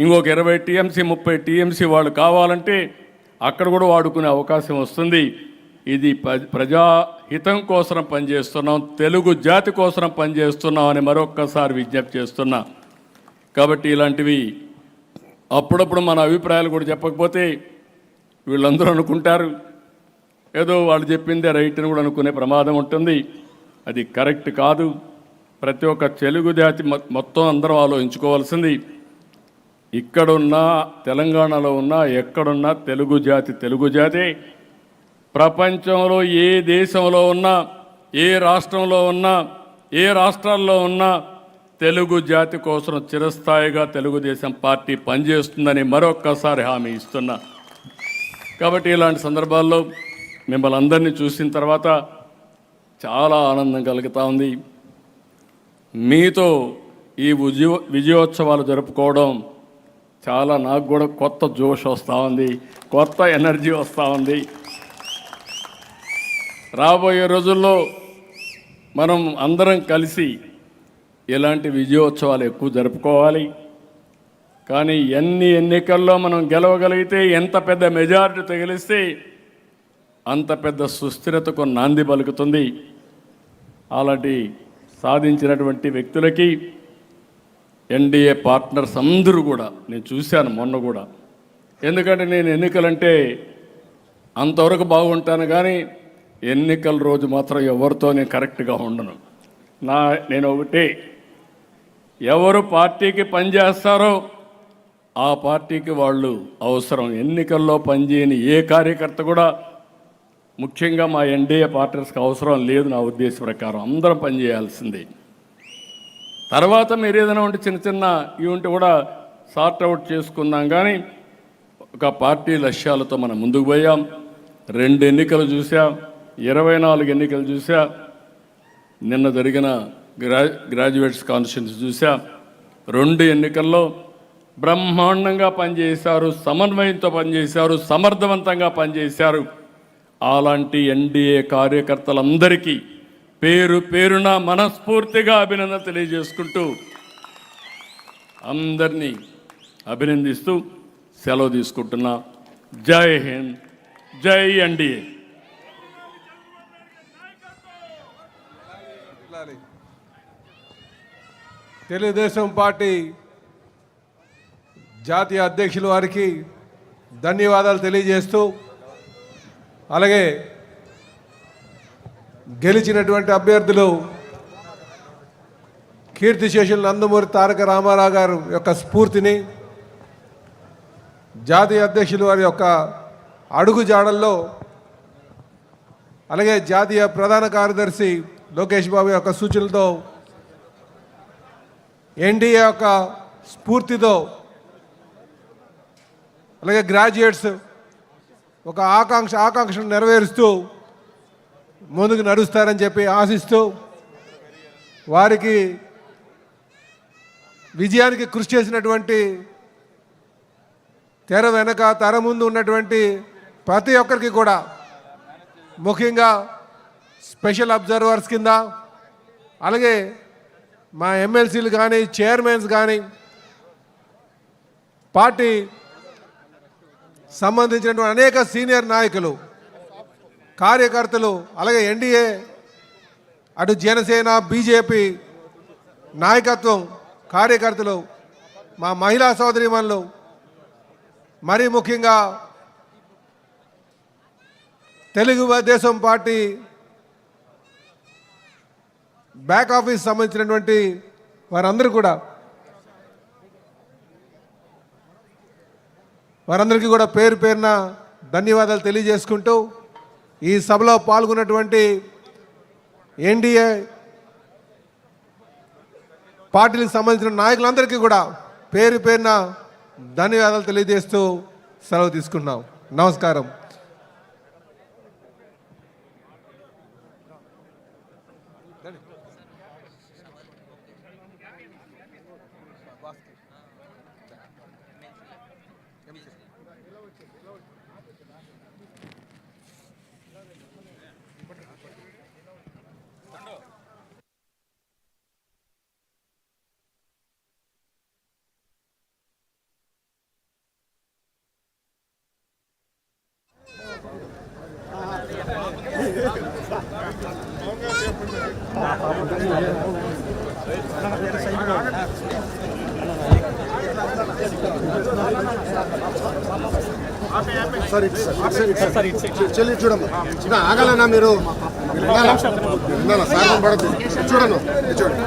ఇంకొక ఇరవై టీఎంసీ ముప్పై టీఎంసీ వాళ్ళు కావాలంటే అక్కడ కూడా వాడుకునే అవకాశం వస్తుంది. ఇది ప్ర- ప్రజాహితం కోసం పనిచేస్తున్నాం తెలుగు జాతి కోసం పనిచేస్తున్నాం అని మరొక్కసారి విజ్ఞప్తి చేస్తున్నా. కాబట్టి ఇలాంటివి అప్పుడప్పుడు మన అభిప్రాయాలు కూడా చెప్పకపోతే వీళ్ళందరూ అనుకుంటారు. ఏదో వాళ్ళు చెప్పిందే రైట్ అని కూడా అనుకునే ప్రమాదం ఉంటుంది. అది కరెక్ట్ కాదు. ప్రతి ఒక్క తెలుగు జాతి మొత్తం అందరం ఆలోచించుకోవాల్సింది ఇక్కడున్నా తెలంగాణలో ఉన్నా ఎక్కడున్నా తెలుగు జాతి తెలుగు జాతి. ప్రపంచంలో ఏ దేశంలో ఉన్నా ఏ రాష్ట్రంలో ఉన్నా ఏ రాష్ట్రాల్లో ఉన్నా తెలుగు జాతి కోసం చిరస్థాయిగా తెలుగుదేశం పార్టీ పనిచేస్తుందని మరొక్కసారి హామీ ఇస్తున్నా. కాబట్టి ఇలాంటి సందర్భాల్లో మిమ్మల్ని అందరినీ చూసిన తర్వాత చాలా ఆనందం కలుగుతూ ఉంది. మీతో ఈ విజయ విజయోత్సవాలు జరుపుకోవడం చాలా నాకు కూడా కొత్త జోష్ వస్తూ ఉంది కొత్త ఎనర్జీ వస్తూ ఉంది. రాబోయే రోజుల్లో మనం అందరం కలిసి ఇలాంటి విజయోత్సవాలు ఎక్కువ జరుపుకోవాలి. కానీ ఎన్ని ఎన్నికల్లో మనం గెలవగలిగితే ఎంత పెద్ద మెజారిటీ తగిలిస్తే అంత పెద్ద సుస్థిరతకు నాంది పలుకుతుంది. అలాంటి సాధించినటువంటి వ్యక్తులకి ఎన్డీఏ పార్ట్నర్స్ అందరూ కూడా నేను చూశాను మొన్న కూడా. ఎందుకంటే నేను ఎన్నికలంటే అంతవరకు బాగుంటాను కానీ ఎన్నికల రోజు మాత్రం ఎవరితో నేను కరెక్ట్గా ఉండను. నా నేను ఒకటి ఎవరు పార్టీకి పనిచేస్తారో ఆ పార్టీకి వాళ్ళు అవసరం. ఎన్నికల్లో పనిచేయని ఏ కార్యకర్త కూడా ముఖ్యంగా మా ఎన్డీఏ పార్టీస్కి అవసరం లేదు నా ఉద్దేశ ప్రకారం. అందరం పనిచేయాల్సిందే తర్వాత మీరు ఏదైనా ఉంటే చిన్న చిన్న ఇవి ఉంటే కూడా సార్ట్ అవుట్ చేసుకుందాం. కానీ ఒక పార్టీ లక్ష్యాలతో మనం ముందుకు పోయాం. రెండు ఎన్నికలు చూసా. ఇరవై నాలుగు ఎన్నికలు చూసా. నిన్న జరిగిన గ్రా గ్రాడ్యుయేట్స్ కాన్స్టిట్యూన్సీ చూసా. రెండు ఎన్నికల్లో బ్రహ్మాండంగా పనిచేశారు సమన్వయంతో పనిచేశారు సమర్థవంతంగా పనిచేశారు. అలాంటి ఎన్డీఏ కార్యకర్తలందరికీ పేరు పేరున మనస్ఫూర్తిగా అభినందన తెలియజేసుకుంటూ అందరినీ అభినందిస్తూ సెలవు తీసుకుంటున్నా. జై హింద్ జై ఎన్డీఏ. తెలుగుదేశం పార్టీ జాతీయ అధ్యక్షుల వారికి ధన్యవాదాలు తెలియజేస్తూ అలాగే గెలిచినటువంటి అభ్యర్థులు కీర్తిశేషులు నందమూరి తారక రామారావు గారు యొక్క స్ఫూర్తిని జాతీయ అధ్యక్షులు వారి యొక్క అడుగు జాడల్లో అలాగే జాతీయ ప్రధాన కార్యదర్శి లోకేష్ బాబు యొక్క సూచనలతో ఎన్డీఏ యొక్క స్ఫూర్తితో అలాగే గ్రాడ్యుయేట్స్ ఒక ఆకాంక్ష ఆకాంక్షను నెరవేరుస్తూ ముందుకు నడుస్తారని చెప్పి ఆశిస్తూ వారికి విజయానికి కృషి చేసినటువంటి తెర వెనక తెర ముందు ఉన్నటువంటి ప్రతి ఒక్కరికి కూడా ముఖ్యంగా స్పెషల్ అబ్జర్వర్స్ కింద అలాగే మా ఎమ్మెల్సీలు కానీ చైర్మన్స్ కానీ పార్టీ సంబంధించినటువంటి అనేక సీనియర్ నాయకులు కార్యకర్తలు అలాగే ఎన్డీఏ అటు జనసేన బీజేపీ నాయకత్వం కార్యకర్తలు మా మహిళా సోదరిమణులు మరీ ముఖ్యంగా తెలుగు దేశం పార్టీ బ్యాక్ ఆఫీస్ సంబంధించినటువంటి వారందరూ కూడా వారందరికీ కూడా పేరు పేరున ధన్యవాదాలు తెలియజేసుకుంటూ ఈ సభలో పాల్గొన్నటువంటి ఎన్డీఏ పార్టీలకు సంబంధించిన నాయకులందరికీ కూడా పేరు పేరున ధన్యవాదాలు తెలియజేస్తూ సెలవు తీసుకున్నాం నమస్కారం. చెల్లి చూడమ్మా. ఆగలనా మీరు? సాయం పడదు చూడను. చూడండి